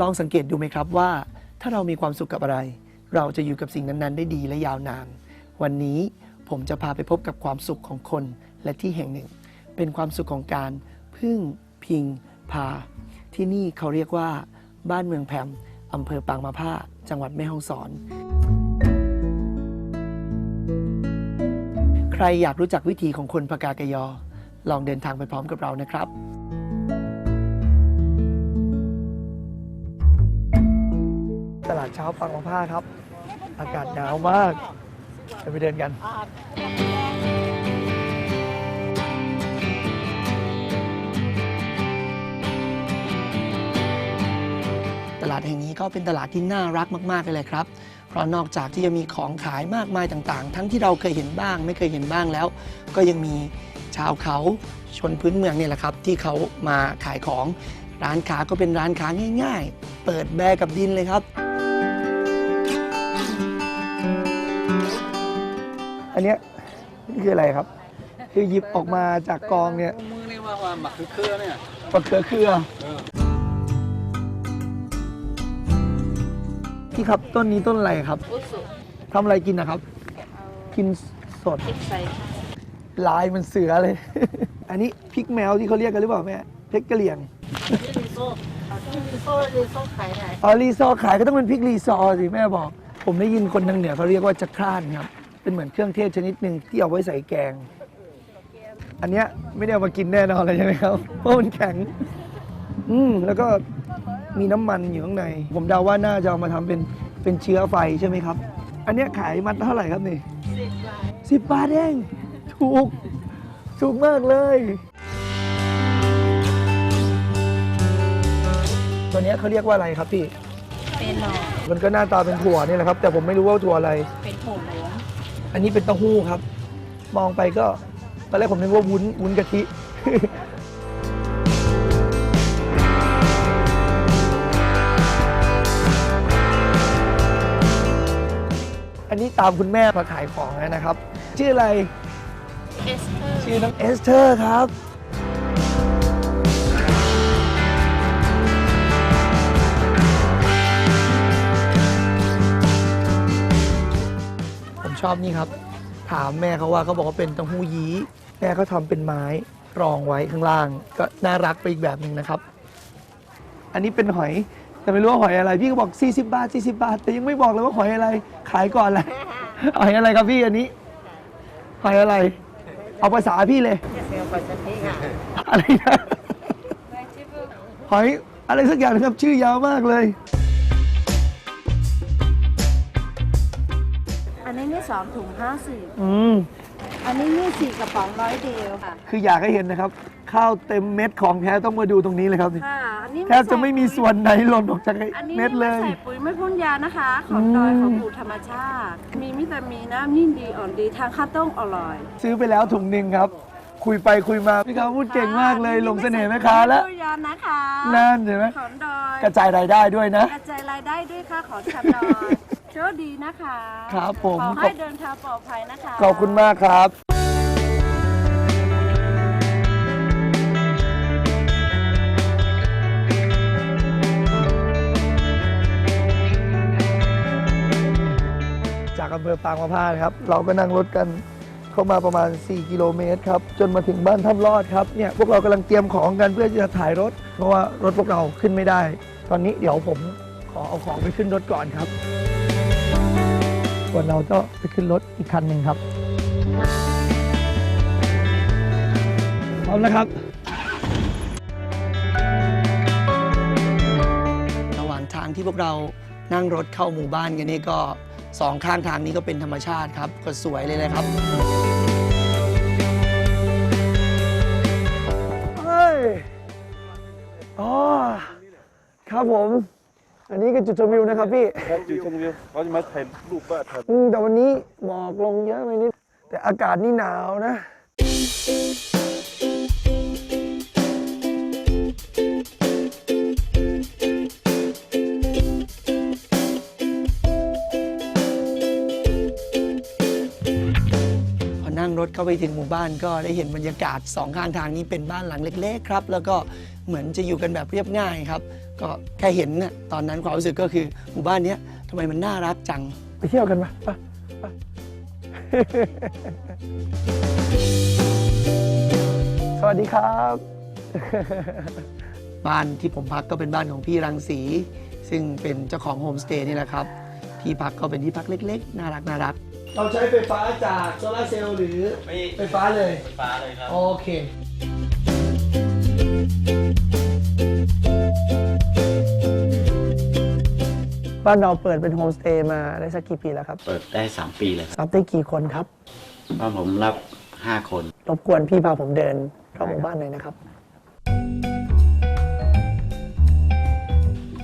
ลองสังเกตดูไหมครับว่า ถ้าเรามีความสุขกับอะไร เราจะอยู่กับสิ่งนั้นๆ ได้ดีและยาวนาน วันนี้ผมจะพาไปพบกับความสุขของคนและที่แห่งหนึ่ง เป็นความสุขของการพึ่งพิงพา ที่นี่เขาเรียกว่า บ้านเมืองแพมอำเภอปางมาผ้า จังหวัดแม่ฮ่องสอน ใครอยากรู้จักวิถีของคนพกากยอ ลองเดินทางไปพร้อมกับเรานะครับ ลาดเช้าปางมาผ้าครับ อากาศหนาวมากเดี๋ยวไปเดินกันตลาดแห่งนี้ก็เป็นตลาดที่น่ารักมากๆเลยครับ เพราะนอกจากที่จะมีของขายมากมายต่างๆ ทั้งที่เราเคยเห็นบ้าง ไม่เคยเห็นบ้างแล้ว ก็ยังมีชาวเขาชนพื้นเมืองเนี่ยแหละครับ ที่เขามาขายของร้านค้าก็เป็นร้านค้าง่าย ๆ เปิดแบกับดินเลยครับ อันเนี้ยนี่คืออะไรครับ คือหยิบออกมาจากกองเนี่ยมือนี่ว่าว่าหมักคือเครือเนี่ยมะเขือเครือเออพี่ครับต้นนี้ต้นอะไรครับอุสุทำอะไรกินนะครับ กินสดพริกใส่ค่ะลายมันเสือเลย อันนี้พริกแมวที่เขาเรียกกันหรือเปล่าแม่พริกกะเหรี่ยงที่รีโซ่เอาที่รีโซ่รีโซ่ขายไหนอ๋อรีซอร์ขายก็ต้องเป็นพริกรีซอร์สิแม่บอก ผมได้ยินคนทางเหนือเขาเรียกว่าจักรานครับ เป็นเหมือนเครื่องเทศชนิดหนึ่งที่เอาไว้ใส่แกง อันเนี้ยไม่ได้เอามากินแน่นอนเลยใช่ไหมครับเพราะมันแข็ง อืมแล้วก็มีน้ำมันอยู่ข้างใน ผมเดาว่าน่าจะเอามาทำเป็นเป็นเชื้อไฟใช่ไหมครับ อันเนี้ยขายมัดเท่าไหร่ครับนี่สิบบาทสิบบาทเองถูกถูกมากเลย ตัวเนี้ยเขาเรียกว่าอะไรครับพี่ เป็นหน่อมันก็หน้าตาเป็นถั่วนี่แหละครับ แต่ผมไม่รู้ว่าถั่วอะไร เป็นผงหลวง อันนี้เป็นเต้าหู้ครับ มองไปก็ตอนแรกผมนึกว่าวุ้นวุ้นกะทิ อันนี้ตามคุณแม่มาขายของแล้วนะครับ ชื่ออะไร เอสเตอร์ชื่อน้องเอสเธอร์ครับ ชอบนี่ครับ ถามแม่เขาว่าเขาบอกว่าเป็นเต้าหู้ยี้แม่เขาทำเป็นไม้รองไว้ข้างล่าง ก็น่ารักไปอีกแบบหนึ่งนะครับ อันนี้เป็นหอยแต่ไม่รู้ว่าหอยอะไร พี่ก็บอก 40 บาท 40 บาท แต่ยังไม่บอกเลยว่าหอยอะไร ขายก่อนเลย หอยอะไรครับพี่อันนี้ หอยอะไร เอาภาษาพี่เลยเซลล์ปัจจุบันค่ะอะไรนะหอยอะไรสักอย่างนะครับชื่อยาวมากเลย ห้าสิบอืม อันนี้นี่สี่กระป๋องร้อยเดียวค่ะ คืออยากให้เห็นนะครับ ข้าวเต็มเม็ดของแท้ต้องมาดูตรงนี้เลยครับค่ะ อันนี้แทบจะไม่มีส่วนไหนหล่นออกจากอันนี้เม็ดเลยไม่ใส่ปุ๋ยไม่พ่นยานะคะ ของดอยของปลูกธรรมชาติ มีวิตามินน้ำยิ่งดีอ่อนดีทางข้าวต้มอร่อยซื้อไปแล้วถุงหนึ่งครับ คุยไปคุยมาพี่เขาพูดเก่งมากเลยหลงเสน่ห์แม่ค้าแล้ว ไม่ใส่ปุ๋ยไม่พ่นยานะคะนั่นเห็นไหม ของดอยกระจายรายได้ด้วยนะ กระจายรายได้ด้วยค่ะของชาวดอย โชคดีนะคะครับผม ขอให้เดินทางปลอดภัยนะคะ ขอบคุณมากครับ จากอำเภอปางมะพร้าวนะครับ เราก็นั่งรถกันเข้ามาประมาณ 4 กิโลเมตรครับ จนมาถึงบ้านถ้ำรอดครับ เนี่ยพวกเรากำลังเตรียมของกันเพื่อจะถ่ายรถ เพราะว่ารถพวกเราขึ้นไม่ได้ ตอนนี้เดี๋ยวผมขอเอาของไปขึ้นรถก่อนครับ ส่วนเราก็ไปขึ้นรถอีกคันหนึ่งครับพร้อมนะครับ ระหว่างทางที่พวกเรานั่งรถเข้าหมู่บ้านกันนี่ก็สองข้างทางนี้ก็เป็นธรรมชาติครับ ก็สวยเลยนะครับเฮ้ยอ๋อครับผม อันนี้ก็จุดชมวิวนะครับพี่ครับจุดชมวิวเขาจะมาถ่ายรูปบ้านครับอืมแต่วันนี้หมอกลงเยอะไปนิดแต่อากาศนี่หนาวนะพอนั่งรถเข้าไปถึงหมู่บ้านก็ได้เห็นบรรยากาศสองข้างทางนี้เป็นบ้านหลังเล็ก ๆ ครับ แล้วก็เหมือนจะอยู่กันแบบเรียบง่ายครับ ก็แค่เห็นน่ะตอนนั้นความรู้สึกก็คือหมู่บ้านเนี้ยทำไมมันน่ารักจัง ไปเที่ยวกันปะไปไปสวัสดีครับ บ้านที่ผมพักก็เป็นบ้านของพี่รังสี ซึ่งเป็นเจ้าของโฮมสเตย์นี่แหละครับ ที่พักก็เป็นที่พักเล็กๆ น่ารักน่ารักเราใช้ไฟฟ้าจากโซลาร์เซลล์หรือไฟฟ้าเลย ไฟฟ้าเลยครับ โอเค บ้านเราเปิดเป็นโฮมสเตย์มาได้สักกี่ปีแล้วครับเปิดได้ 3 ปีเลยครับรับได้กี่คนครับบ้านผมรับ 5 คน รบกวนพี่พาผมเดินรอบหมู่บ้านหน่อยนะครับ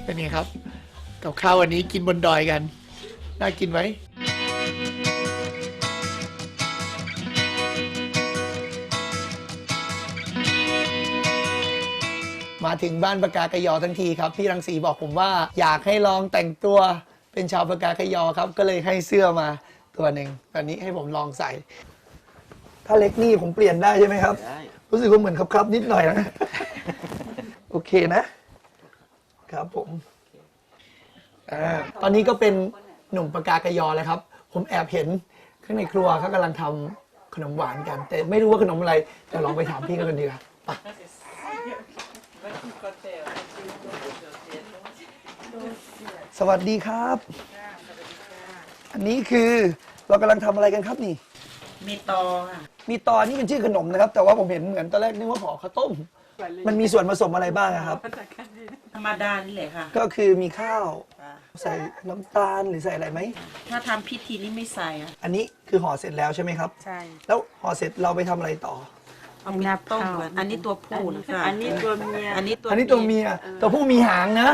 เป็นไงครับ กับข้าววันนี้กินบนดอยกัน น่ากินไหม มาถึงบ้านปากากยอทั้งทีครับ พี่รังสีบอกผมว่าอยากให้ลองแต่งตัวเป็นชาวปากากยอครับ ก็เลยให้เสื้อมาตัวหนึ่งตอนนี้ให้ผมลองใส่ ถ้าเล็กนี่ผมเปลี่ยนได้ใช่ไหมครับ ได้ รู้สึกว่าเหมือนครับๆนิดหน่อยนะ โอเคนะ ครับผมอาตอนนี้ก็เป็นหนุ่มปากากยอแล้วครับ ผมแอบเห็นข้างในครัวเขากำลังทำขนมหวานกัน แต่ไม่รู้ว่าขนมอะไรเดี๋ยวลองไปถามพี่กันดีกว่าไป สวัสดีครับ อันนี้คือเรากำลังทำอะไรกันครับนี่ มีตอค่ะมีตอนนี่เป็นชื่อขนมนะครับ แต่ว่าผมเห็นเหมือนตอนแรกนึกว่าห่อข้าวต้ม มันมีส่วนผสมอะไรบ้างอะครับ ธรรมดานี่แหละค่ะ ก็คือมีข้าว ใส่น้ำตาลหรือใส่อะไรไหม ถ้าทำพิธีนี่ไม่ใส่อะ อันนี้คือห่อเสร็จแล้วใช่ไหมครับ ใช่ แล้วห่อเสร็จเราไปทำอะไรต่อ เอาไปต้มก่อนอันนี้ตัวผู้นะคะอันนี้ตัวเมียอันนี้ตัวอันนี้ตัวเมียตัวผู้มีหางนะ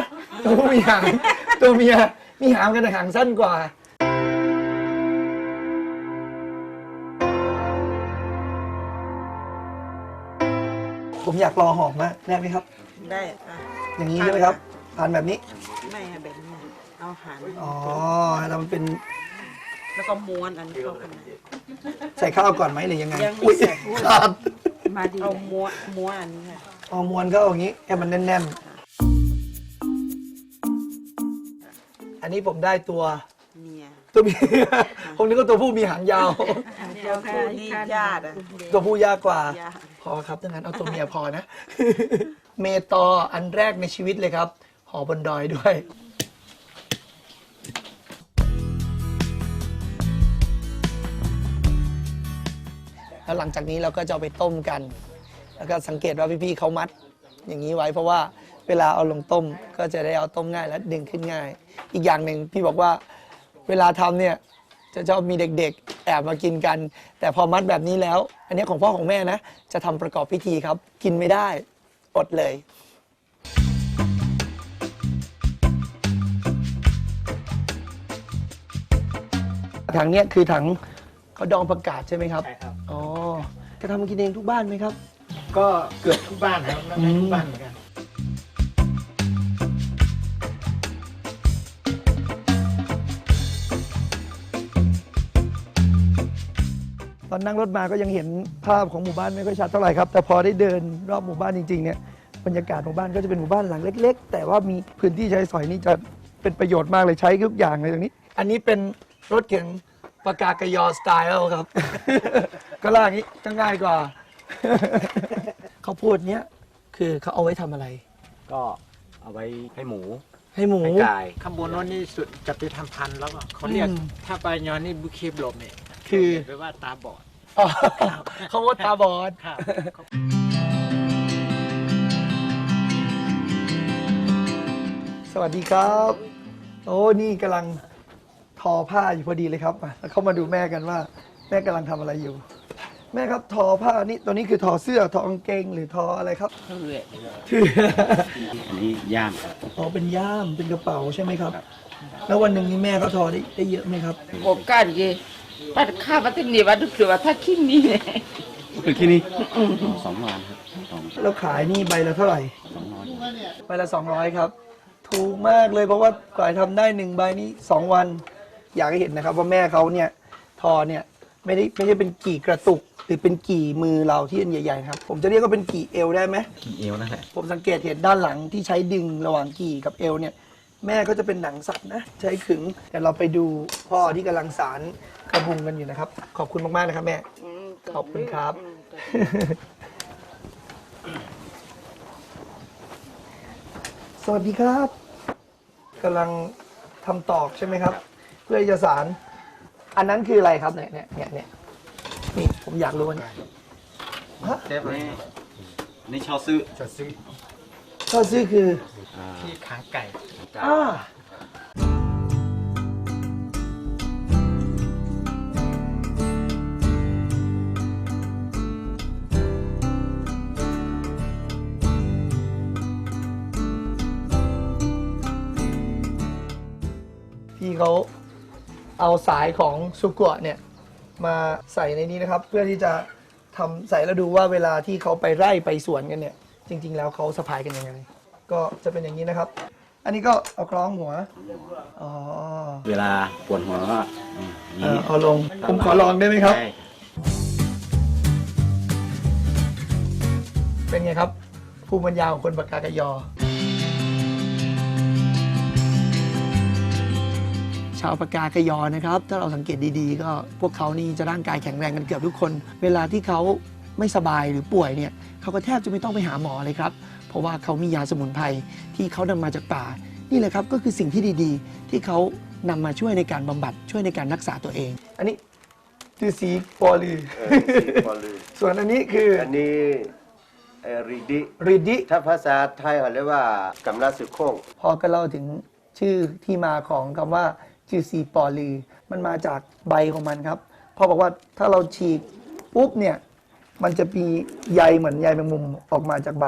ตัวผู้มีหาง ตัวเมียมีหางกันแต่หางสั้นกว่าผมอยากรอหอมมากแน่ไหมครับ ได้อะ อย่างนี้ใช่ไหมครับผ่านแบบนี้ ไม่ค่ะแบบนี้ เอาหันอ๋อเรามันเป็น แล้วก็ม้วนอันนี้เข้ากันใส่ข้าวก่อนไหมหรือยังไงยังไม่อุ้ยใส่ขาด มาดีเอาม้วนม้วนอันนี้ค่ะเอามวนก็เอาอย่างนี้ให้มันแน่นๆ อันนี้ผมได้ตัวเมียตัวเมียผมนึกว่าตัวผู้มีหางยาวตัวผู้นี่ญาติอะตัวผู้ยากกว่าญาติพอครับดังนั้นเอาตัวเมียพอนะ เมตออันแรกในชีวิตเลยครับ หอบนดอยด้วย แล้วหลังจากนี้เราก็จะเอาไปต้มกัน แล้วก็สังเกตว่าพี่ๆเขามัดอย่างนี้ไว้เพราะว่าเวลาเอาลงต้มก็จะได้เอาต้มง่ายและดึงขึ้นง่าย อีกอย่างหนึ่งพี่บอกว่าเวลาทำเนี่ยจะชอบมีเด็กๆ แอบมากินกัน แต่พอมัดแบบนี้แล้ว อันนี้ของพ่อของแม่นะ จะทำประกอบพิธีครับ กินไม่ได้อดเลยถังเนี้ยคือถังเขาดองประกาศใช่ไหมครับ ใช่ครับ อ๋อจะ ทำมากินเองทุกบ้านไหมครับ ก็เกือบทุกบ้านครับแล้วไม่ทุกบ้านเหมือนกัน ตอนนั่งรถมาก็ยังเห็นภาพของหมู่บ้านไม่ค่อยชัดเท่าไหร่ครับ แต่พอได้เดินรอบหมู่บ้านจริงๆเนี่ยบรรยากาศหมู่บ้านก็จะเป็นหมู่บ้านหลังเล็ก ๆ แต่ว่ามีพื้นที่ใช้สอยนี่จะเป็นประโยชน์มากเลยใช้ทุกอย่างเลยตรงนี้ อันนี้เป็นรถเข็นปากากยอสไตล์ครับ ก็ล่างนี้ก็ง่ายกว่า เขาพูดเนี้ยคือเขาเอาไว้ทำอะไร ก็เอาไว้ให้หมูให้หมู ให้ไก่ข้างบนนั้นนี่สุดจะไปทำพันธุ์แล้วก็เขาเรียก อืม ถ้าปลายยอนนี่บุเคบลมเนี่ยคือแปลว่าตาบอดอ๋อเขาว่าตาบอด ครับ สวัสดีครับ โอ้นี่กำลังทอผ้าอยู่พอดีเลยครับมาแล้วเข้ามาดูแม่กันว่า แม่กำลังทำอะไรอยู่ แม่ครับทอผ้านี่ตัวนี้คือทอเสื้อทอกางเกงหรือทออะไรครับเรื่อยคืออันนี้ย่ามครับ อ๋อเป็นย่ามเป็นกระเป๋าใช่ไหมครับ แล้ววันหนึ่งนี่แม่เขาทอได้ได้เยอะไหมครับผมกันเยปัดข้ามาที่นี่ว่าดูคือว่าถ้าขี้นี่เนี่ยคือที่นี่สองวันครับสองแล้วขายนี่ใบละเท่าไหร่สองร้อยใบละสองร้อยครับ ถูกมากเลยเพราะว่ากว่าจะทำได้หนึ่งใบนี้สองวัน อยากให้เห็นนะครับว่าแม่เขาเนี่ยทอเนี่ยไม่ได้ไม่ใช่เป็นกี่กระตุก หรือเป็นกี่มือเราที่อันใหญ่ๆครับ ผมจะเรียกว่าเป็นกี่เอวได้ไหม กี่เอวนั่นแหละผมสังเกตเห็นด้านหลังที่ใช้ดึงระหว่างกี่กับเอวเนี่ย แม่ก็จะเป็นหนังสัตว์นะ ใช้ขึงแต่เราไปดูพ่อที่กำลังสารกระบุงกันอยู่นะครับ ขอบคุณมากๆนะครับแม่ ขอบคุณครับ สวัสดีครับกำลังทำตอกใช่ไหมครับ เพื่อจะสาร อันนั้นคืออะไรครับเนี่ยเนี่ยเนี่ยเนี่ย นี่ผมอยากรู้เนี่ยฮะนี่นี่ชอบซื้อจะซื้อข้อซื้อคือที่ค้างไก่อ่าพี่เขาเอาสายของสุกัวเนี่ย มาใส่ในนี้นะครับ เพื่อที่จะทำใส่แล้วดูว่าเวลาที่เขาไปไร่ไปสวนกันเนี่ย จริง ๆ แล้วเขาสะพายกันยังไง ก็จะเป็นอย่างนี้นะครับ อันนี้ก็เอาคล้องหัวอ๋อเวลาปวดหัวก็อืมเออเอาลงผมขอลองได้ไหมครับ ใช่เป็นไงครับ ภูมิปัญญาของคนปากกากยอ ชาวปากกากยอนะครับ ถ้าเราสังเกตดีๆ ก็พวกเขานี่จะร่างกายแข็งแรงกันเกือบทุกคน เวลาที่เขาไม่สบายหรือป่วยเนี่ยเขาก็แทบจะไม่ต้องไปหาหมอเลยครับ เพราะว่าเขามียาสมุนไพรที่เขานำมาจากป่า นี่แหละครับก็คือสิ่งที่ดีๆ ที่เขานำมาช่วยในการบำบัดช่วยในการรักษาตัวเอง อันนี้คือสีปอลือพอลือส่วนอันนี้คืออันนี้เอ่อรีดิริดดิถ้าภาษาไทยเขาเรียกว่ากำลังสึกโค้งพอก็เล่าถึงชื่อที่มาของคำว่า จือซีปอลือมันมาจากใบของมันครับพ่อบอกว่าถ้าเราฉีกปุ๊บเนี่ยมันจะมีใยเหมือนใยแมงมุมออกมาจากใบ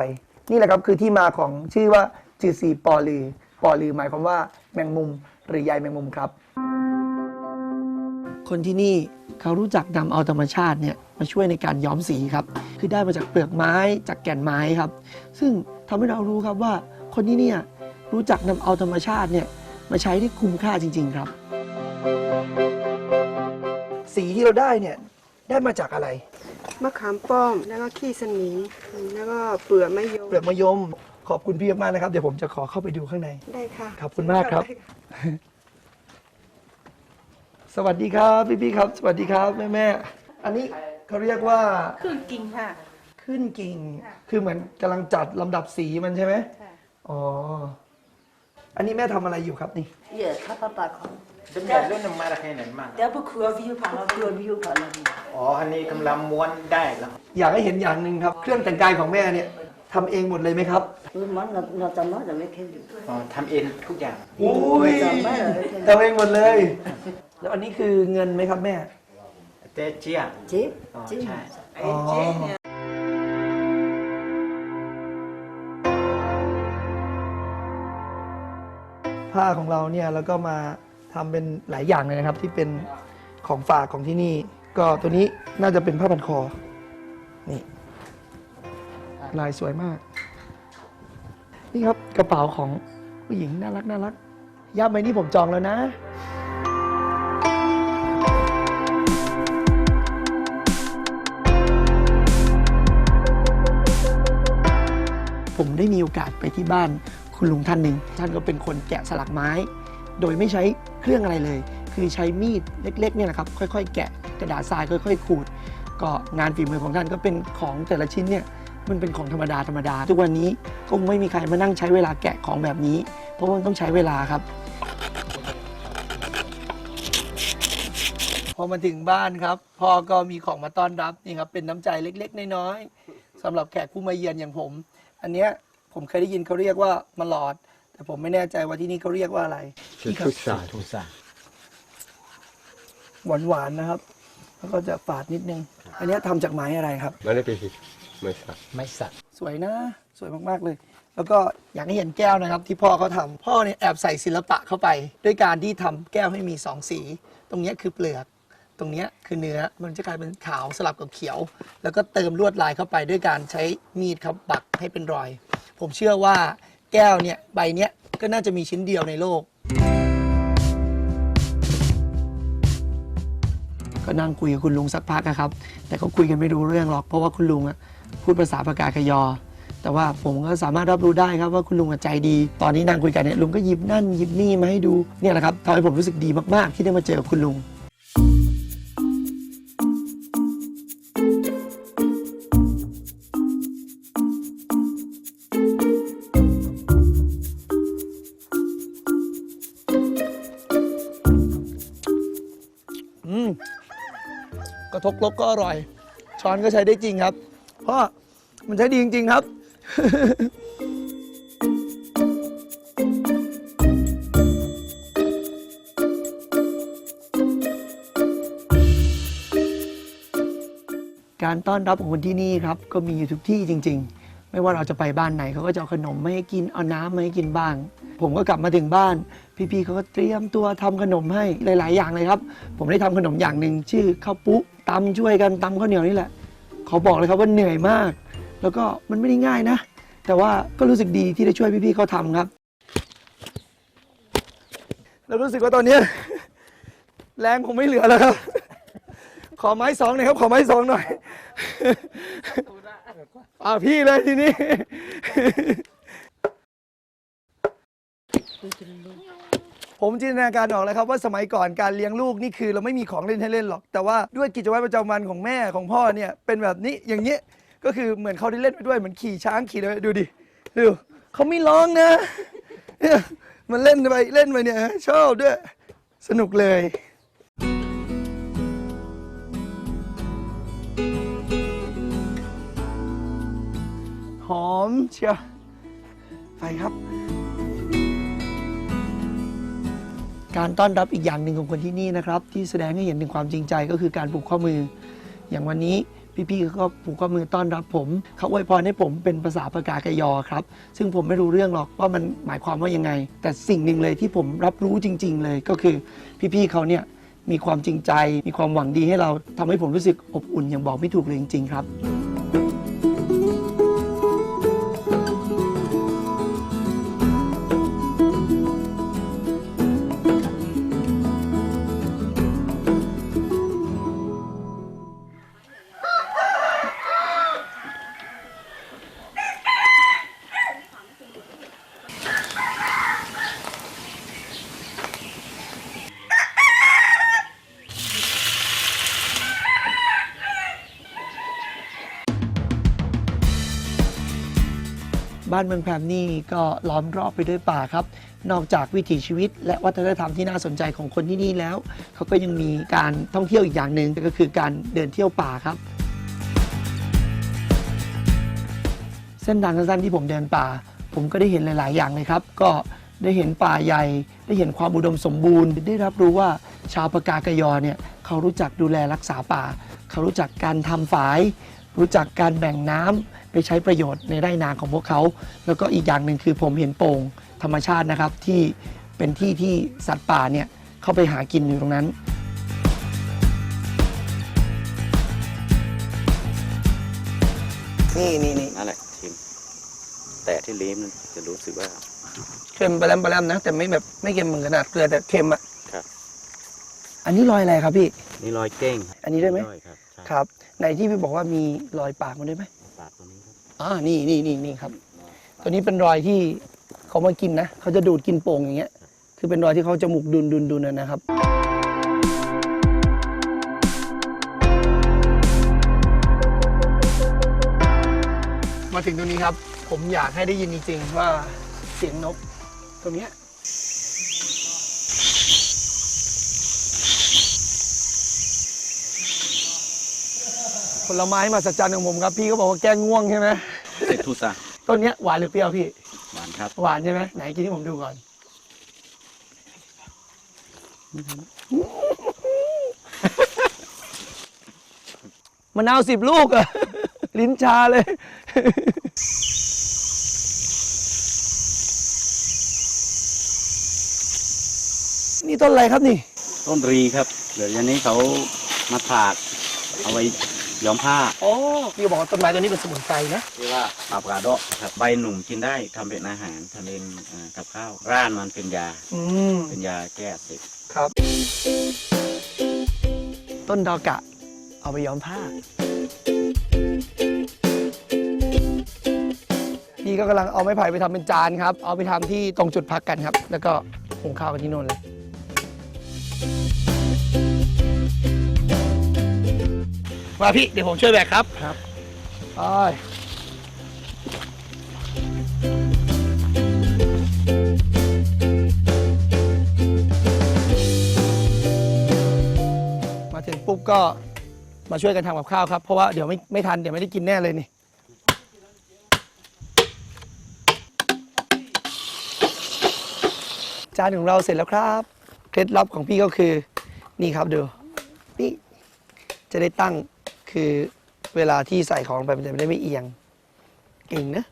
นี่แหละครับคือที่มาของชื่อว่าจือซีปอลือปอลือหมายความว่าแมงมุมหรือใยแมงมุมครับ คนที่นี่เขารู้จักนำเอาธรรมชาติเนี่ยมาช่วยในการย้อมสีครับ คือได้มาจากเปลือกไม้จากแก่นไม้ครับ ซึ่งทำให้เรารู้ครับว่าคนที่นี่รู้จักนำเอาธรรมชาติเนี่ย มาใช้ได้คุ้มค่าจริง ๆ ครับ สีที่เราได้เนี่ยได้มาจากอะไร มะขามป้อม แล้วก็ขี้สนิม แล้วก็เปลือกมะยม เปลือกมะยม ขอบคุณพี่มากๆนะครับ เดี๋ยวผมจะขอเข้าไปดูข้างใน ได้ค่ะขอบคุณมากครับสวัสดีครับพี่พี่ๆครับ สวัสดีครับแม่แม่ๆอันนี้เขาเรียกว่าขึ้นกิ่งค่ะ ขึ้นกิ่งคือเหมือนกำลังจัดลำดับสีมันใช่ไหมอ๋อ อันนี้แม่ทำอะไรอยู่ครับนี่ Yeah, Papa back home. Sebenarnya lu nak marah kena mana? วกคือวิวผ่าน view pala. Berkurang view อ๋ออันนี้กำลังม้วนได้แล้ว อยากให้เห็นอย่างหนึ่งครับ เครื่องแต่งกายของแม่เนี่ยทำเองหมดเลยไหมครับ Rumah nak nak tambah dah weekend. อ๋อทำเองทุกอย่าง โอ้ยทำเองหมดเลย แล้วอันนี้คือเงินไหมครับแม่ แต่เจี๊ย Cik, อ๋อ cik. ใเนี่ย ผ้าของเราเนี่ยแล้วก็มาทำเป็นหลายอย่างเลยนะครับ ที่เป็นของฝากของที่นี่ ก็ตัวนี้น่าจะเป็นผ้าพันคอนี่ลายสวยมาก นี่ครับกระเป๋าของผู้หญิงน่ารักน่ารักย่ามใบนี้ผมจองแล้วนะผมได้มีโอกาสไปที่บ้าน คุณลุงท่านหนึ่งท่านก็เป็นคนแกะสลักไม้ โดยไม่ใช้เครื่องอะไรเลย คือใช้มีดเล็กๆเนี่ยนะครับค่อยๆ แกะกระดาษทรายค่อย ๆ ขูด ก็งานฝีมือของท่านก็เป็นของแต่ละชิ้นเนี่ยมันเป็นของธรรมดาธรรมดา ทุกวันนี้คงไม่มีใครมานั่งใช้เวลาแกะของแบบนี้ เพราะว่ามันต้องใช้เวลาครับ พอมาถึงบ้านครับพ่อก็มีของมาต้อนรับนี่ครับเป็นน้ำใจเล็ก ๆ น้อยๆสำหรับแขกผู้มาเยือนอย่างผม อันเนี้ย ผมเคยได้ยินเขาเรียกว่ามาลอด แต่ผมไม่แน่ใจว่าที่นี่เขาเรียกว่าอะไรนี่ครับสาทุสาหวานๆนะครับ แล้วก็จะฝาดนิดนึง อันเนี้ยทำจากไม้อะไรครับไม่ได้ไปไม่ใช่ไม่สักสวยนะสวยมากๆเลย แล้วก็อยากให้เห็นแก้วนะครับ ที่พ่อเขาทำพ่อเนี่ยแอบใส่ศิลปะเข้าไป ด้วยการที่ทำแก้วให้มีสองสี ตรงเนี้ยคือเปลือก ตรงเนี้ยคือเนื้อมันจะกลายเป็นขาวสลับกับเขียว แล้วก็เติมลวดลายเข้าไปด้วยการใช้มีดครับปักให้เป็นรอย ผมเชื่อว่าแก้วเนี่ยใบเนี้ยก็น่าจะมีชิ้นเดียวในโลก ก็นั่งคุยกับคุณลุงสักพักอะครับ แต่ก็คุยกันไม่รู้เรื่องหรอก เพราะว่าคุณลุงอะพูดภาษาปากกากยอ แต่ว่าผมก็สามารถรับรู้ได้ครับว่าคุณลุงอะใจดี ตอนนี้นั่งคุยกันเนี่ยลุงก็หยิบนั่นหยิบนี่มาให้ดูเนี่ยแหละครับทำให้ผมรู้สึกดีมากๆที่ได้มาเจอกับคุณลุง ระทบลกก็อร่อย ช้อนก็ใช้ได้จริงครับ เพราะมันใช้ดีจริง ๆ ครับ การต้อนรับของคนที่นี่ครับ ก็มีอยู่ทุกที่จริง ๆ ไม่ว่าเราจะไปบ้านไหนเขาก็จะเอาขนมมาให้กินเอาน้ำมาให้กินบ้าง ผมก็กลับมาถึงบ้าน พี่ๆเขาก็เตรียมตัวทำขนมให้หลาย ๆ อย่างเลยครับ ผมได้ทำขนมอย่างหนึ่งชื่อข้าวปุ๊ตำช่วยกันตำข้าวเหนียวนี่แหละเขอบอกเลยครับว่าเหนื่อยมาก แล้วก็มันไม่ได้ง่ายนะ แต่ว่าก็รู้สึกดีที่ได้ช่วยพี่ๆเขาทำครับแล้วรู้สึกว่าตอนนี้แรงผมไม่เหลือแล้วครับ ขอไม้สองหน่อยครับ ขอไม้สองหน่อยอ่าพี่เลยทีนี้ ผมจินตนาการออกแล้วครับว่าสมัยก่อนการเลี้ยงลูกนี่คือเราไม่มีของเล่นให้เล่นหรอก แต่ว่าด้วยกิจวัตรประจำวันของแม่ของพ่อเนี่ยเป็นแบบนี้อย่างนี้ก็คือเหมือนเขาได้เล่นไปด้วยเหมือนขี่ช้างขี่เลยดูดิดูเขาไม่ร้องนะเนี่ยมันเล่นไปเล่นไปเนี่ยชอบด้วยสนุกเลยหอมเชียวไปครับ การต้อนรับอีกอย่างหนึ่งของคนที่นี่นะครับ ที่แสดงให้เห็นถึงความจริงใจก็คือการผูกข้อมือ อย่างวันนี้พี่ๆเขาก็ผูกข้อมือต้อนรับผม เขาอวยพรให้ผมเป็นภาษาปากกากยอครับ ซึ่งผมไม่รู้เรื่องหรอกว่ามันหมายความว่ายังไง แต่สิ่งหนึ่งเลยที่ผมรับรู้จริง ๆ เลยก็คือพี่ๆเขาเนี่ยมีความจริงใจ มีความหวังดีให้เราทำให้ผมรู้สึกอบอุ่นอย่างบอกไม่ถูกเลยจริง ๆ ครับ บ้านเมืองแพรมนี่ก็ล้อมรอบไปด้วยป่าครับ นอกจากวิถีชีวิต และวัฒนธรรมที่น่าสนใจของคนที่นี่แล้ว เขาก็ยังมีการท่องเที่ยวอีกอย่างหนึ่งก็คือการเดินเที่ยวป่าครับ เส้นทางสั้นๆที่ผมเดินป่า ผมก็ได้เห็นหลาย ๆ อย่างเลยครับ ก็ได้เห็นป่าใหญ่ ได้เห็นความอุดมสมบูรณ์ ได้รับรู้ว่าชาวปากากยอเนี่ยเขารู้จักดูแลรักษาป่า เขารู้จักการทำฝาย รู้จักการแบ่งน้ำ ไปใช้ประโยชน์ในไร่นาของพวกเขา แล้วก็อีกอย่างหนึ่งคือผมเห็นโป่งธรรมชาตินะครับที่เป็นที่ที่สัตว์ป่าเนี่ยเข้าไปหากินอยู่ตรงนั้น นี่นี่นี่นั่นแหละชิมแต่ที่ลิ้มนั่นจะรู้สึกว่า เค็มปลาแรมปลาแรมนะ แต่ไม่แบบไม่เค็มเหมือนขนาดเกลือแต่เค็มอะครับ อันนี้รอยอะไรครับพี่ นี่รอยเก้งอันนี้ได้ไหมครับใช่ครับ ในที่พี่บอกว่ามีรอยปากมันได้ไหมปากตัวนี้ครับ อ่านี่นี่นี่นี่ครับ ตัวนี้เป็นรอยที่เขามากินนะเขาจะดูดกินโป่งอย่างเงี้ย คือเป็นรอยที่เขาจมูกดุนดุนดุนนะครับ มาถึงตรงนี้ครับ ผมอยากให้ได้ยินจริงๆว่าเสียงนกตรงเนี้ย ผลไม้มาสัจจันของผมครับ พี่ก็บอกว่าแก้ง่วงใช่ไหมเซตุซาต้นเนี้ยหวานหรือเปรี้ยวพี่ หวานครับ หวานใช่ไหมไหนกินให้ผมดูก่อน มะนาวสิบลูกอะลิ้นชาเลย นี่ต้นอะไรครับนี่ ต้นรีครับ เดี๋ยวยันนี้เขามาถากเอาไว้ ย้อมผ้าอ๋อพี่บอกว่าต้นไม้ตัวนี้เป็นสมุนไพรนะเรียกว่าปาปกาโดะครับใบหนุ่มกินได้ทำเป็นอาหารทำเป็นอ่ากับข้าวร่านมันเป็นยา อืมเป็นยาแก้อักเสพครับ ต้นดอกะ เอาไปย้อมผ้า พี่ก็กำลังเอาไม้ไผ่ไปทำเป็นจานครับ เอาไปทำที่ตรงจุดพักกันครับ แล้วก็หุงข้าวกันที่โน่นเลย มาพี่เดี๋ยวผมช่วยแบกครับครับไปมาถึงปุ๊บก็มาช่วยกันทำกับข้าวครับ เพราะว่าเดี๋ยวไม่ไม่ทันเดี๋ยวไม่ได้กินแน่เลยนี่จานของเราเสร็จแล้วครับ เคล็ดลับของพี่ก็คือ นี่ครับดูนี่จะได้ตั้ง คือเวลาที่ใส่ของไปมันจะไม่ได้ไม่เอียง เก่งนะ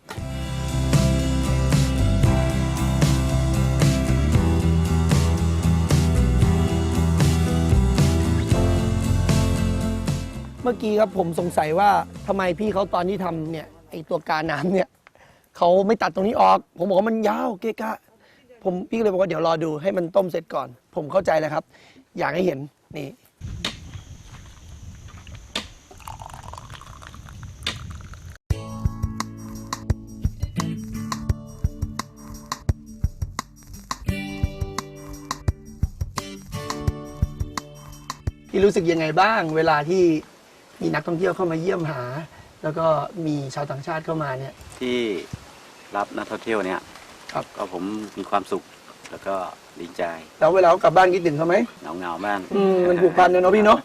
เมื่อกี้ครับผมสงสัยว่าทำไมพี่เขาตอนที่ทำเนี่ยไอตัวกาน้ำเนี่ยเขาไม่ตัดตรงนี้ออก ผมบอกว่ามันยาวเกะกะผมพี่เลยบอกว่าเดี๋ยวรอดูให้มันต้มเสร็จก่อน ผมเข้าใจแล้วครับ อยากให้เห็นนี่ พี่รู้สึกยังไงบ้าง เวลาที่มีนักท่องเที่ยวเข้ามาเยี่ยมหา แล้วก็มีชาวต่างชาติเข้ามาเนี่ย ที่รับนักท่องเที่ยวเนี่ยครับ ก็ผมมีความสุขแล้วก็ดีใจแล้วเวลาเขากลับบ้านคิดถึงเขาไหมเหงาเงาๆบ้างอืมมันผูกพันเนอะพี่เนาะ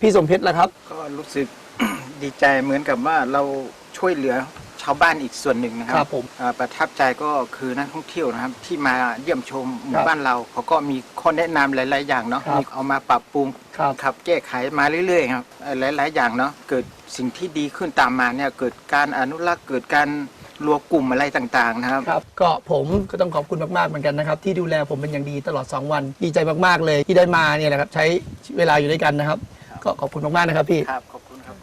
พี่สมเพชรล่ะครับ ก็รู้สึก ดีใจเหมือนกับว่าเราช่วยเหลือชาวบ้านอีกส่วนหนึ่งนะคครัรับบผมอ่าประทับใจก็คือนักท่องเที่ยวนะครับ ที่มาเยี่ยมชมหครัมู่บบ้านเราเขาก็มีข้อแนะนำหลาย ๆ อย่างเนาะครับ มีเอามาปรับปรุง ครับขับแก้ไขมาเรื่อยๆครับเอ่อหลายๆ อย่างเนาะเกิดสิ่งที่ดีขึ้นตามมาเนี่ยเกิดการอนุรักษ์เกิดการรวมกลุ่มอะไรต่างๆนะครับ ครับ ก็ผมก็ต้องขอบคุณมากๆเหมือนกันนะครับ ที่ดูแลผมเป็นอย่างดีตลอด 2 วัน ดีใจมากๆเลยที่ได้มาเนี่ยแหละครับ ใช้เวลาอยู่ด้วยกันนะครับ ก็ขอบคุณมากๆนะครับพี่ ครับ ขอบคุณครับ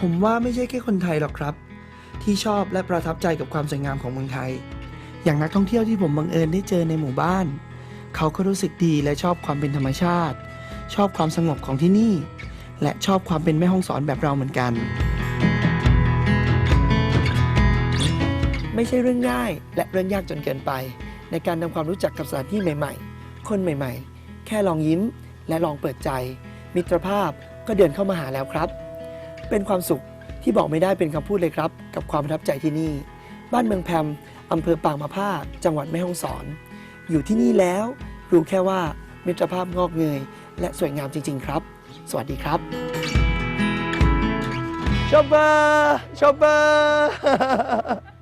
ผมว่าไม่ใช่แค่คนไทยหรอกครับ ที่ชอบและประทับใจกับความสวยงามของเมืองไทย อย่างนักท่องเที่ยวที่ผมบังเอิญได้เจอในหมู่บ้าน เขาก็รู้สึกดีและชอบความเป็นธรรมชาติ ชอบความสงบของที่นี่ และชอบความเป็นแม่ห้องสอนแบบเราเหมือนกัน ไม่ใช่เรื่องง่ายและเรื่องยากจนเกินไป ในการทำความรู้จักกับสถานที่ใหม่ ๆ คนใหม่ ๆ แค่ลองยิ้มและลองเปิดใจ มิตรภาพก็เดินเข้ามาหาแล้วครับ เป็นความสุขที่บอกไม่ได้เป็นคำพูดเลยครับ กับความประทับใจที่นี่ บ้านเมืองแพม อำเภอปางมะผ้าจังหวัดแม่ฮ่องสอน อยู่ที่นี่แล้ว รู้แค่ว่ามิตรภาพงอกเงย และสวยงามจริง ๆ ครับ สวัสดีครับชอบเบอร์ชอบเบอร์